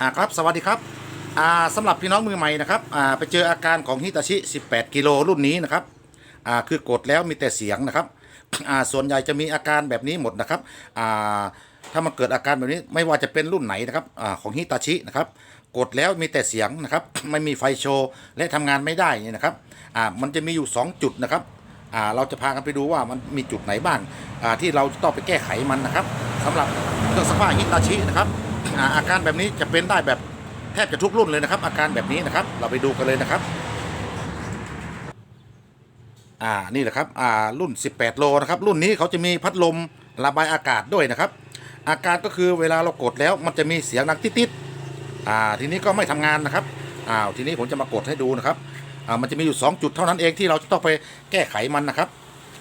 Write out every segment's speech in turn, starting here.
อ่าครับสวัสดีครับอ่าสำหรับพี่น้องมือใหม่นะครับอ่าไปเจออาการของฮิตาชิ 18 กิโลรุ่นนี้นะครับอ่าคือกดแล้วมีแต่เสียงนะครับอ่าส่วนใหญ่จะมีอาการแบบนี้หมดนะครับอ่าถ้ามันเกิดอาการแบบนี้ไม่ว่าจะเป็นรุ่นไหนนะครับอ่าของฮิตาชินะครับกดแล้วมีแต่เสียงนะครับไม่มีไฟโชว์และทำงานไม่ได้นี่นะครับอ่ามันจะมีอยู่ 2 จุดนะครับอ่าเราจะพากันไปดูว่ามันมีจุดไหนบ้างอ่าที่เราต้องไปแก้ไขมันนะครับสำหรับเครื่องซักผ้าฮิตาชินะครับ อาการแบบนี้จะเป็นได้แบบแทบจะทุกรุ่นเลยนะครับ อาการแบบนี้นะครับ เราไปดูกันเลยนะครับอ่านี่แหละครับอ่ารุ่น 18 โลนะครับรุ่นนี้เขาจะมีพัดลมระบายอากาศด้วยนะครับ อาการก็คือเวลาเรากดแล้วมันจะมีเสียงดังติดๆอ่าทีนี้ก็ไม่ทำงานนะครับอ้าวทีนี้ผมจะมากดให้ดูนะครับอ่ามันจะมีอยู่ 2 จุดเท่านั้นเองที่เราจะต้องไปแก้ไขมันนะครับ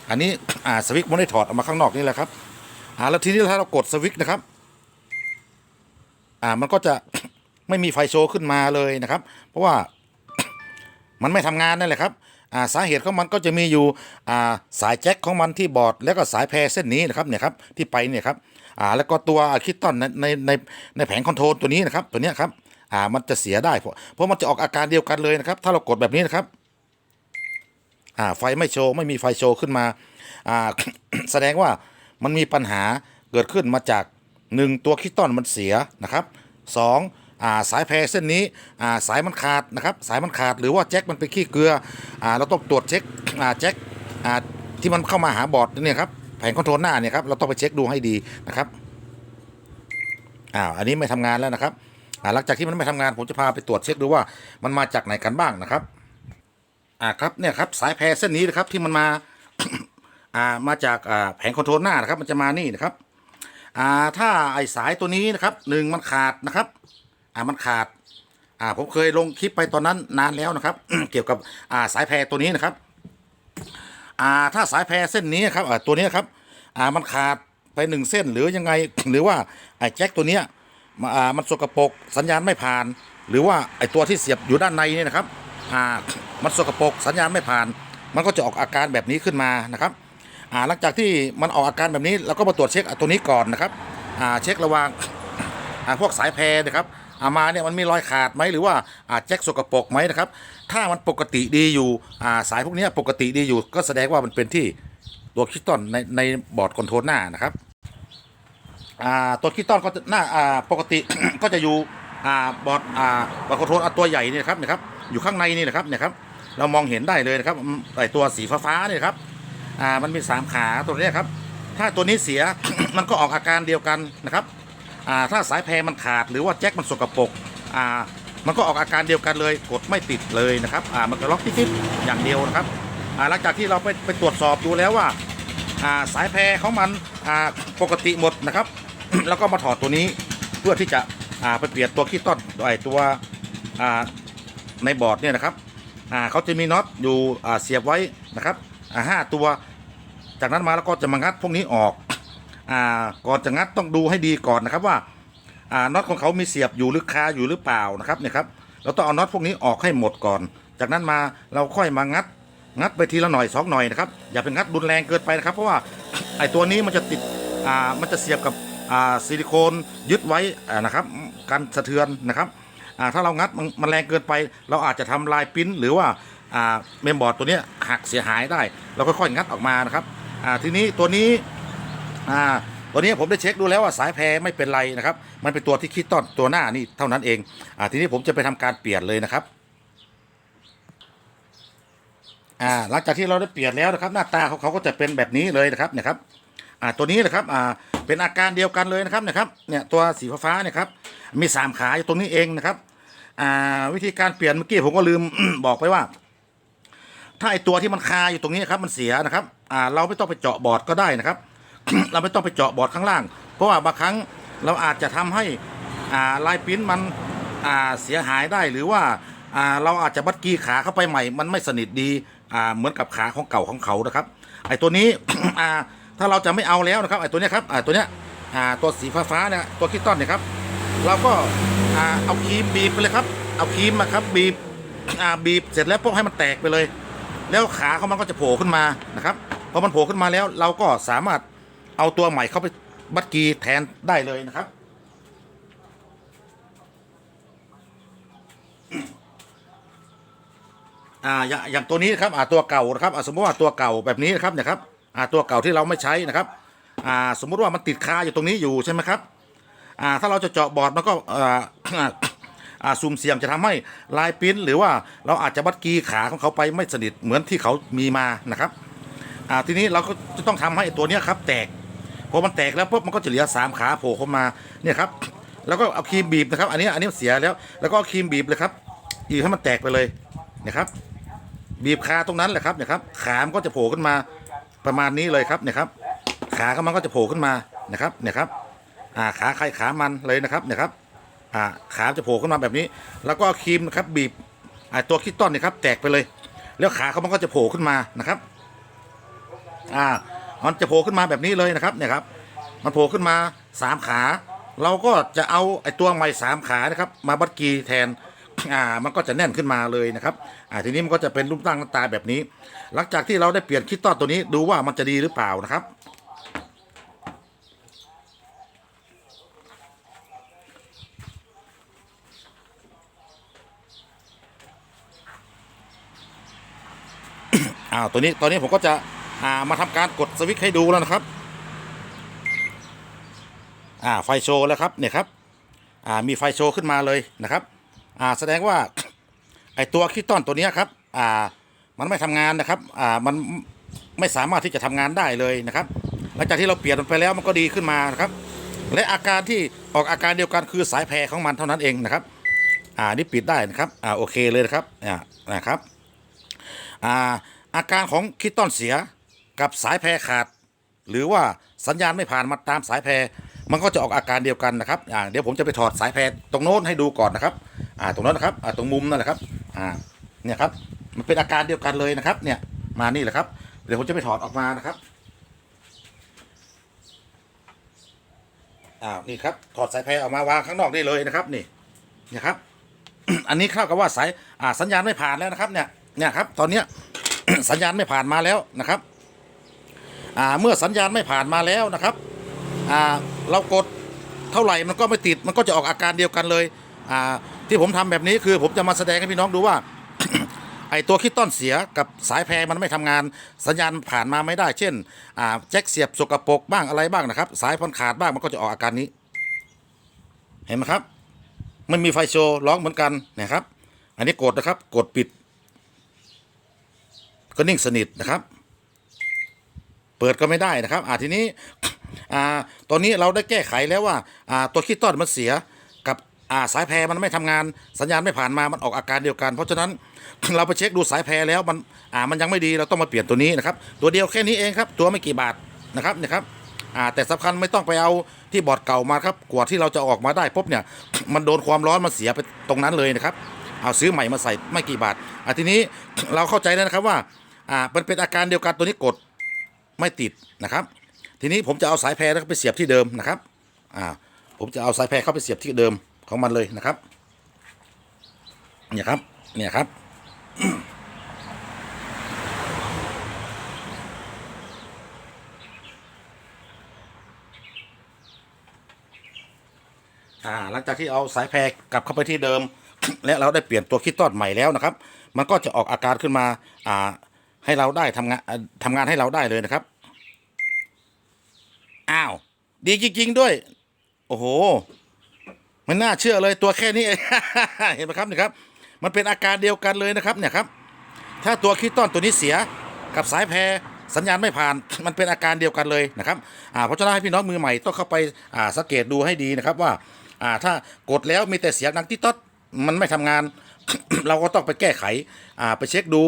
อันนี้อ่าสวิตช์มันได้ถอดออกมาข้างนอกนี่แหละครับอ่าแล้วทีนี้ถ้าเรากดสวิตช์นะครับ อ่ามันก็จะไม่มีไฟโชว์ขึ้นมาเลยนะครับ เพราะว่ามันไม่ทำงานนั่นแหละครับอ่าสาเหตุของมันก็จะมีอยู่อ่าสายแจ็คของมันที่บอร์ดแล้วก็สายแพรเส้นนี้นะครับเนี่ยครับที่ไปเนี่ยครับอ่าแล้วก็ตัวคิดตันในในในในแผงคอนโทรลตัวนี้นะครับตัวเนี้ยครับอ่ามันจะเสียได้เพราะเพราะมันจะออกอาการเดียวกันเลยนะครับ ถ้าเรากดแบบนี้นะครับอ่าไฟไม่โชว์ไม่มีไฟโชว์ขึ้นมาอ่าแสดงว่ามันมีปัญหาเกิดขึ้นมาจาก 1 ตัวคิดตันมันเสียนะครับสองอ่าสายแพรเส้นนี้อ่าสายมันขาดนะครับสายมันขาดหรือว่าแจ็คมันเป็นขี้เกลืออ่าเราต้องตรวจเช็คอ่าแจ็คอ่าที่มันเข้ามาหาบอร์ดเนี่ยครับแผงคอนโทรลหน้าเนี่ยครับเราต้องไปเช็คดูให้ดีนะครับอ้าวอันนี้ไม่ทำงานแล้วนะครับอ่าหลังจากที่มันไม่ทำงานผมจะพาไปตรวจเช็คดูว่ามันมาจากไหนกันบ้างนะครับอ่าครับเนี่ยครับสายแพรเส้นนี้นะครับที่มันมาอ่ามาจากอ่าแผงคอนโทรลหน้านะครับมันจะมานี่นะครับ อ่าถ้าไอสายตัวนี้นะครับหนึ่งมันขาดนะครับอ่ามันขาดอ่าผมเคยลงคลิปไปตอนนั้นนานแล้วนะครับ เกี่ยวกับอ่าสายแพรตัวนี้นะครับอ่าถ้าสายแพรเส้นนี้ครับอ่าตัวนี้ครับอ่ามันขาดไปหนึ่งเส้นหรือยังไงหรือว่าไอแจ็คตัวเนี้ยมาอ่ามันสกปรกสัญญาณไม่ผ่าน หรือว่าไอตัวที่เสียบอยู่ด้านในนี่นะครับอ่ามันสกปรกสัญญาณไม่ผ่าน มันก็จะออกอาการแบบนี้ขึ้นมานะครับ หลังจากที่มันออกอาการแบบนี้เราก็มาตรวจเช็คอะตัวนี้ก่อนนะครับเช็คระว่างพวกสายแพรนะครับอามาเนี่ยมันมีรอยขาดไหมหรือว่าอ่าแจ็คสกปรกไหมนะครับ ถ้ามันปกติดีอยู่าสายพวกนี้ปกติดีอยู่ ก็แสดงว่ามันเป็นที่ตัวคริสตัลในในบอร์ดคอนโทรลหน้านะครับตัวคริสตัลก็หน้าาปกติก็จะอยู่บอร์ดบอร์ดคอนโทรลตัวใหญ่นี่นะครับนี่ยครับอยู่ข้างในนี่นะครับเนี่ยครับเรามองเห็นได้เลยนะครับไอตัวสีฟ้าๆเนี่ยครับ อ่ามันมีสามขาตัวนี้ครับ ถ้าตัวนี้เสีย มันก็ออกอาการเดียวกันนะครับอ่าถ้าสายแพรมันขาดหรือว่าแจ็คมันสกปรกอ่ามันก็ออกอาการเดียวกันเลย กดไม่ติดเลยนะครับอ่ามันก็ล็อกติดๆอย่างเดียวนะครับอ่าหลังจากที่เราไปไปตรวจสอบดูแล้วว่าอ่าสายแพรของมันอ่าปกติหมดนะครับ แล้วก็มาถอดตัวนี้เพื่อที่จะอ่าไปเปลี่ยนตัวขี้ต้นไอตัวอ่าในบอร์ดเนี่ยนะครับอ่าเขาจะมีน็อตอยู่อ่าเสียบไว้นะครับอ่าห้าตัว จากนั้นมาแล้วก็จะมางัดพวกนี้ออกอ่าก่อนจะงัดต้องดูให้ดีก่อนนะครับว่าอ่าน็อตของเขามีเสียบอยู่หรือคาอยู่หรือเปล่านะครับเนี่ยครับเราต้องเอาน็อตพวกนี้ออกให้หมดก่อน จากนั้นมาเราค่อยมางัด งัดไปทีละหน่อยสองหน่อยนะครับอย่าไปงัดรุนแรงเกินไปนะครับ เพราะว่าไอ้ตัวนี้มันจะติดอ่ามันจะเสียบกับอ่าซิลิโคนยึดไว้นะครับการสะเทือนนะครับอ่าถ้าเรางัดมันแรงเกินไป เราอาจจะทำลายปิ้นหรือว่าอ่าเมมบอร์ดตัวนี้หักเสียหายได้ เราค่อยๆงัดออกมานะครับ อ่าทีนี้ตัวนี้อ่าตัวนี้ผมได้เช็คดูแล้วว่าสายแพรไม่เป็นไรนะครับ มันเป็นตัวที่คิดต้อนตัวหน้านี่เท่านั้นเองอ่าทีนี้ผมจะไปทำการเปลี่ยนเลยนะครับอ่าหลังจากที่เราได้เปลี่ยนแล้วนะครับ หน้าตาของเขาก็จะเป็นแบบนี้เลยนะครับเนี่ยครับอ่าตัวนี้นะครับอ่าเป็นอาการเดียวกันเลยนะครับเนี่ยครับเนี่ยตัวสีฟ้าเนี่ยครับมีสามขาอยู่ตรงนี้เองนะครับอ่าวิธีการเปลี่ยนเมื่อกี้ผมก็ลืมบอกไปว่า ถ้าไอตัวที่มันคาอยู่ตรงนี้ครับมันเสียนะครับอ่าเราไม่ต้องไปเจาะบอร์ดก็ได้นะครับ เราไม่ต้องไปเจาะบอร์ดข้างล่าง เพราะว่าบางครั้งเราอาจจะทำให้อ่าลายปิ้นมันอ่าเสียหายได้หรือว่าอ่าเราอาจจะบัดกีขาเข้าไปใหม่ มันไม่สนิทดีอ่าเหมือนกับขาของเก่าของเขานะครับ ไอตัวนี้อ่าถ้าเราจะไม่เอาแล้วนะครับไอตัวนี้ครับอ่าตัวเนี้ยอ่าตัวสีฟ้าๆเนี่ยตัวคิตตันเนี่ยครับเราก็อ่าเอาครีมบีบไปเลยครับเอาครีมนะครับบีบอ่าบีบเสร็จแล้วพวกให้มันแตกไปเลย แล้วขาเขามันก็จะโผล่ขึ้นมานะครับพอมันโผล่ขึ้นมาแล้ว เราก็สามารถเอาตัวใหม่เข้าไปบัดกีแทนได้เลยนะครับ อ่าอย่างอย่างตัวนี้นะครับอ่าตัวเก่านะครับอ่าสมมติว่าตัวเก่าแบบนี้นะครับเนี่ยครับอ่าตัวเก่าที่เราไม่ใช้นะครับอ่าสมมุติว่ามันติดคาอยู่ตรงนี้อยู่ใช่ไหมครับอ่าถ้าเราจะเจาะบอร์ดมันก็อ่า อาซูมเสียงจะทำให้ลายปิ้น หรือว่าเราอาจจะบัดกีขาของเขาไปไม่สนิทเหมือนที่เขามีมานะครับอ่าทีนี้เราก็จะต้องทำให้ตัวเนี้ยครับ แตกพอมันแตกแล้วปุ๊บมันก็จะเหลือสามขาโผล่เข้ามาเนี่ยครับแล้วก็เอาครีมบีบนะครับ อันนี้อันนี้เสียแล้ว แล้วก็เอาครีมบีบเลยครับบีบให้มันแตกไปเลยนะครับ บีบคาตรงนั้นแหละครับเนี่ยครับขามนก็จะโผล่ขึ้นมาประมาณนี้เลยครับเนี่ยครับ ขาของมันก็จะโผล่ขึ้นมานะครับเนี่ยครับอ่าขาใครขามันเลยนะครับเนี่ยครับ อ่าขาจะโผล่ขึ้นมาแบบนี้ แล้วก็ครีมนะครับบีบอ่าตัวคิดต้นเนี่ยครับแตกไปเลย แล้วขาเขามันก็จะโผล่ขึ้นมานะครับอ่ามันจะโผล่ขึ้นมาแบบนี้เลยนะครับเนี่ยครับมันโผล่ขึ้นมาสามขา เราก็จะเอาไอ้ตัวใหม่สามขานะครับมาบัดกีแทนอ่ามันก็จะแน่นขึ้นมาเลยนะครับอ่าทีนี้มันก็จะเป็นรูปร่างหน้าตาแบบนี้ หลังจากที่เราได้เปลี่ยนคิดต้อนตัวนี้ดูว่ามันจะดีหรือเปล่านะครับ อ้าวตัวนี้ตอนนี้ผมก็จะอ่ามาทำการกดสวิตช์ให้ดูแล้วนะครับอ่าไฟโชว์แล้วครับเนี่ยครับอ่ามีไฟโชว์ขึ้นมาเลยนะครับอ่าแสดงว่าไอตัวคิดต้อนตัวนี้ครับอ่ามันไม่ทำงานนะครับอ่ามันไม่สามารถที่จะทำงานได้เลยนะครับ หลังจากที่เราเปลี่ยนมันไปแล้วมันก็ดีขึ้นมานะครับ และอาการที่ออกอาการเดียวกันคือสายแพรของมันเท่านั้นเองนะครับอ่านี่ปิดได้นะครับอ่าโอเคเลยนะครับอ่านะครับอ่า อาการของคิดต้อนเสียกับสายแพรขาด หรือว่าสัญญาณไม่ผ่านมาตามสายแพรมันก็จะออกอาการเดียวกันนะครับอ่าเดี๋ยวผมจะไปถอดสายแพรตรงโน้นให้ดูก่อนนะครับอ่าตรงโน้นนะครับอ่าตรงมุมนั่นแหละครับอ่าเนี่ยครับมันเป็นอาการเดียวกันเลยนะครับ เนี่ยมานี่แหละครับ เดี๋ยวผมจะไปถอดออกมานะครับอ้าวนี่ครับถอดสายแพรออกมาวางข้างนอกได้เลยนะครับ นี่เนี่ยครับ อันนี้เข้ากับว่าสายอ่าสัญญาณไม่ผ่านแล้วนะครับ เนี่ยเนี่ยครับ ตอนเนี้ย สัญญาณไม่ผ่านมาแล้วนะครับเมื่อสัญญาณไม่ผ่านมาแล้วนะครับเรากดเท่าไหร่มันก็ไม่ติดมันก็จะออกอาการเดียวกันเลยที่ผมทำแบบนี้คือผมจะมาแสดงให้พี่น้องดูว่าไอตัวคิดต้อนเสียกับสายแพรมันไม่ทำงานสัญญาณผ่านมาไม่ได้ เช่นแจ็คเสียบสกปรกบ้างอะไรบ้างนะครับ สายพันขาดบ้างมันก็จะออกอาการนี้ เห็นไหมครับ มันมีไฟโชว์ร้องเหมือนกันนะครับ อันนี้กดนะครับ กดปิด ก็นิ่งสนิทนะครับ เปิดก็ไม่ได้นะครับอ่าทีนี้อ่าตอนนี้เราได้แก้ไขแล้วว่าอ่าตัวคิดต้อนมันเสียกับอ่าสายแพรมันไม่ทำงานสัญญาณไม่ผ่านมามันออกอาการเดียวกัน เพราะฉะนั้นเราไปเช็คดูสายแพรแล้วมันอ่ามันยังไม่ดีเราต้องมาเปลี่ยนตัวนี้นะครับ ตัวเดียวแค่นี้เองครับ ตัวไม่กี่บาทนะครับนี่ยครับอ่าแต่สำคัญไม่ต้องไปเอาที่บอร์ดเก่ามาครับกว่าที่เราจะออกมาได้ปุ๊บเนี่ย มันโดนความร้อนมันเสียไปตรงนั้นเลยนะครับ เอาซื้อใหม่มาใส่ไม่กี่บาทอ่าทีนี้เราเข้าใจแล้วนะครับว่า อ่ามันเป็นอาการเดียวกันตัวนี้กดไม่ติดนะครับ ทีนี้ผมจะเอาสายแพรแล้วไปเสียบที่เดิมนะครับอ่าผมจะเอาสายแพรเข้าไปเสียบที่เดิมของมันเลยนะครับเนี่ยครับเนี่ยครับอ่าหลังจากที่เอาสายแพรกลับเข้าไปที่เดิม และเราได้เปลี่ยนตัวคิดตอนใหม่แล้วนะครับ มันก็จะออกอาการขึ้นมาอ่า ให้เราได้ทำงานทำงานให้เราได้เลยนะครับ อ้าว ดีจริง ๆ ด้วย โอ้โห มันน่าเชื่อเลยตัวแค่นี้ เห็นไหมครับเนี่ยครับ มันเป็นอาการเดียวกันเลยนะครับ เนี่ยครับ ถ้าตัวคิดต้อนตัวนี้เสียกับสายแพรสัญญาณไม่ผ่านมันเป็นอาการเดียวกันเลยนะครับอ่าเพราะฉะนั้นให้พี่น้องมือใหม่ต้องเข้าไปอ่าสังเกตดูให้ดีนะครับว่าอ่าถ้ากดแล้วมีแต่เสียงดังติ๊ดต๊อด มันไม่ทำงาน เราก็ต้องไปแก้ไขไปเช็คดู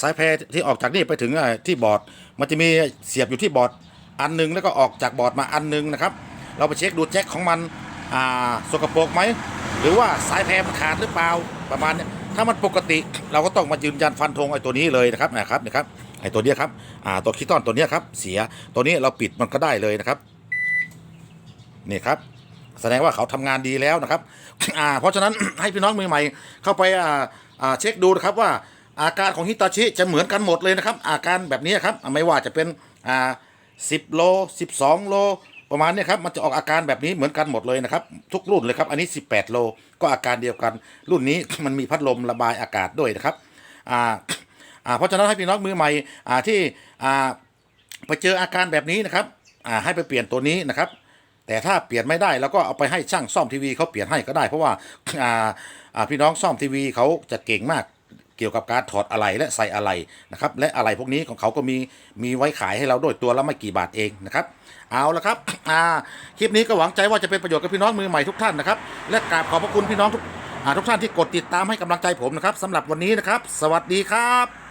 สายแพรที่ออกจากนี่ไปถึงที่บอร์ด มันจะมีเสียบอยู่ที่บอร์ดอันหนึงแล้วก็ออกจากบอร์ดมาอันหนึงนะครับ เราไปเช็คดูแจ็คของมันสกปรกไหมหรือว่าสายแพรมันขาดหรือเปล่าประมาณนี้ถ้ามันปกติเราก็ต้องมายืนยันฟันธงไอ้ตัวนี้เลยนะครับนะครับนะครับไอ้ตัวนี้ครับอ่าตัวคิดต้อนตัวนี้ครับเสียตัวนี้เราปิดมันก็ได้เลยนะครับนี่ครับ แสดงว่าเขาทำงานดีแล้วนะครับอ่าเพราะฉะนั้นให้พี่น้องมือใหม่เข้าไปอ่าอ่าเช็คดูนะครับว่าอาการของฮิตาชิจะเหมือนกันหมดเลยนะครับ อาการแบบนี้ครับไม่ว่าจะเป็นอ่าสิบโลสิบสองโลประมาณเนี้ครับมันจะออกอาการแบบนี้เหมือนกันหมดเลยนะครับ ทุกรุ่นเลยครับ อันนี้ 18 โลก็อาการเดียวกัน รุ่นนี้มันมีพัดลมระบายอากาศด้วยนะครับอ่าอ่าเพราะฉะนั้นให้พี่น้องมือใหม่อ่าที่อ่าไปเจออาการแบบนี้นะครับอ่าให้ไปเปลี่ยนตัวนี้นะครับ แต่ถ้าเปลี่ยนไม่ได้เราก็เอาไปให้ช่างซ่อมทีวีเขาเปลี่ยนให้ก็ได้ เพราะว่าอ่าอ่าพี่น้องซ่อมทีวีเขาจะเก่งมากเกี่ยวกับการถอดอะไรและใส่อะไรนะครับและอะไรพวกนี้ของเขาก็มีมีไว้ขายให้เราด้วยตัวละไม่กี่บาทเองนะครับเอาละครับอ่าคลิปนี้ก็หวังใจว่าจะเป็นประโยชน์กับพี่น้องมือใหม่ทุกท่านนะครับและกราบขอบพระคุณพี่น้องทุกอ่าทุกท่านที่กดติดตามให้กำลังใจผมนะครับสำหรับวันนี้นะครับ สวัสดีครับ